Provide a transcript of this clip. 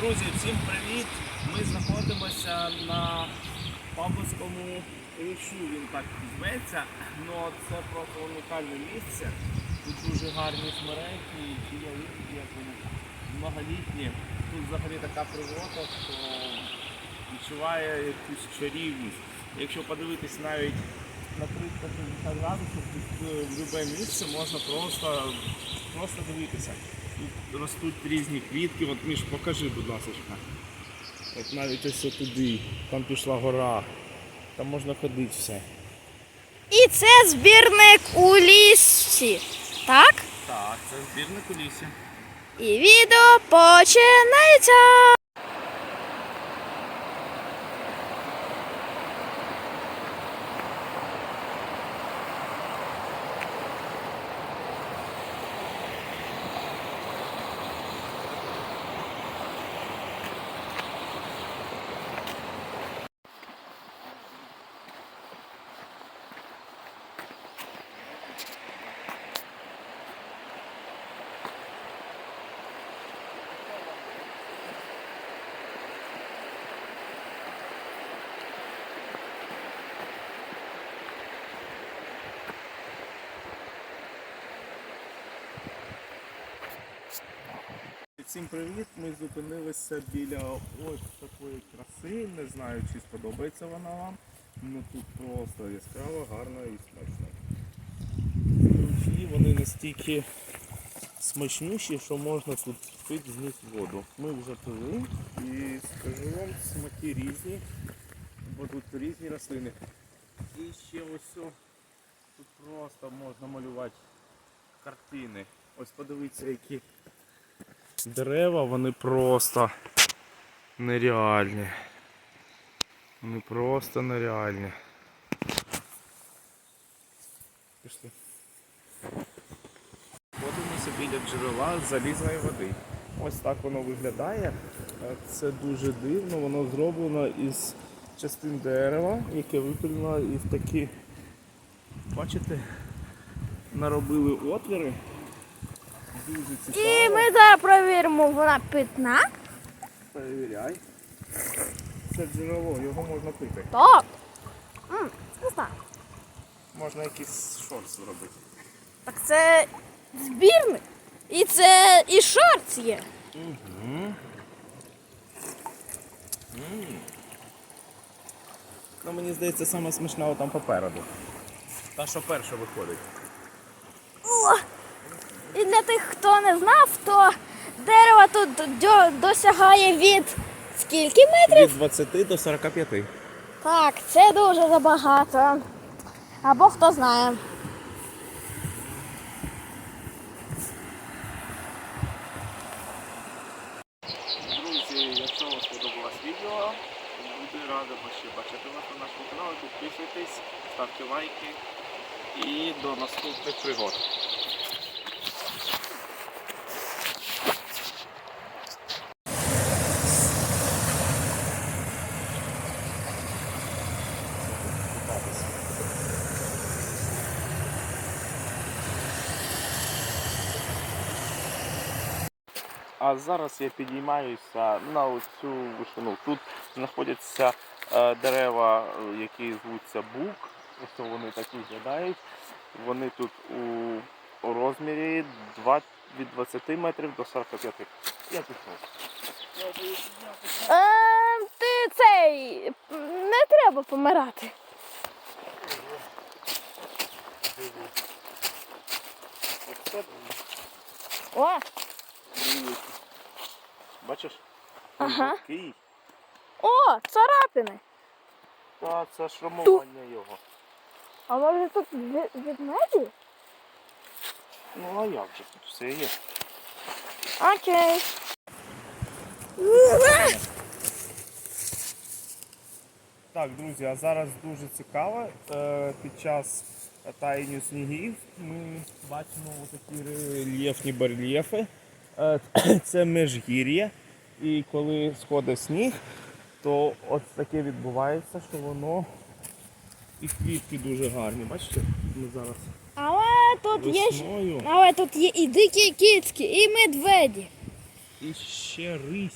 Друзі, всім привіт! Ми знаходимося на Павловському річу, він так зветься. Ну, це просто унікальне місце. Тут дуже гарні смереки, і ялинки, як вони многолітні. Тут взагалі така природа, що відчуває якусь чарівність. Якщо подивитись навіть на 360 градусів, тут е, в будь-яке місце можна просто, просто дивитися. Тут ростуть різні квітки. От Міш, покажи, будь ласка. От навіть ось туди, там пішла гора, там можна ходити все. І це збірник у лісі. Так? Так, це збірник у лісі. І відео починається. Всім привіт! Ми зупинилися біля ось такої краси. Не знаю, чи сподобається вона вам. Ну тут просто яскраво, гарно і смачно. Ключі вони настільки смачніші, що можна тут пити з них воду. Ми вже пили і скажу вам, смаки різні, бо тут різні рослини. І ще ось тут просто можна малювати картини. Ось подивіться, які дерева, вони просто нереальні. Вони просто нереальні. Пішли. Ходимося біля джерела залізної води. Ось так воно виглядає. Це дуже дивно, воно зроблено із частин дерева, яке випилено і в такі, бачите, наробили отвіри. І ми зараз перевіримо, вона питна. Перевіряй. Це джерело, його можна пити. Так. М. Можна якийсь шорт зробити. Так це збірник. І це і шорт є. Ну, мені здається, саме смачна там попереду. Та, що перша виходить. І для тих, хто не знав, то дерево тут досягає від скільки метрів? Від 20 до 45. Так, це дуже забагато. Або хто знає. Друзі, якщо вам сподобалось відео, буду радий ще бачити вас на нашому каналі. Підписуйтесь, ставте лайки і до наступних пригод. А зараз я підіймаюся на оцю вишину. Тут знаходяться е, дерева, е, які звуться бук. Ось вони такі виглядають. Вони тут у, розмірі 2, від 20 метрів до 45. Я пішов. Ем, ти цей не треба помирати. О. Бачиш? Ага. Такий. о, царапини. Та це шрамування його. А може тут від, від меді? Ну а як же тут все є? Окей. Так, друзі, а зараз дуже цікаво. Е, Під час таяння снігів ми бачимо такі рельєфні барельєфи. Е, Це межгір'я. І коли сходить сніг, то ось таке відбувається, що воно і квітки дуже гарні. Бачите, ми зараз Але тут є але тут є і дикі кіцькі, і медведі. і ще рись.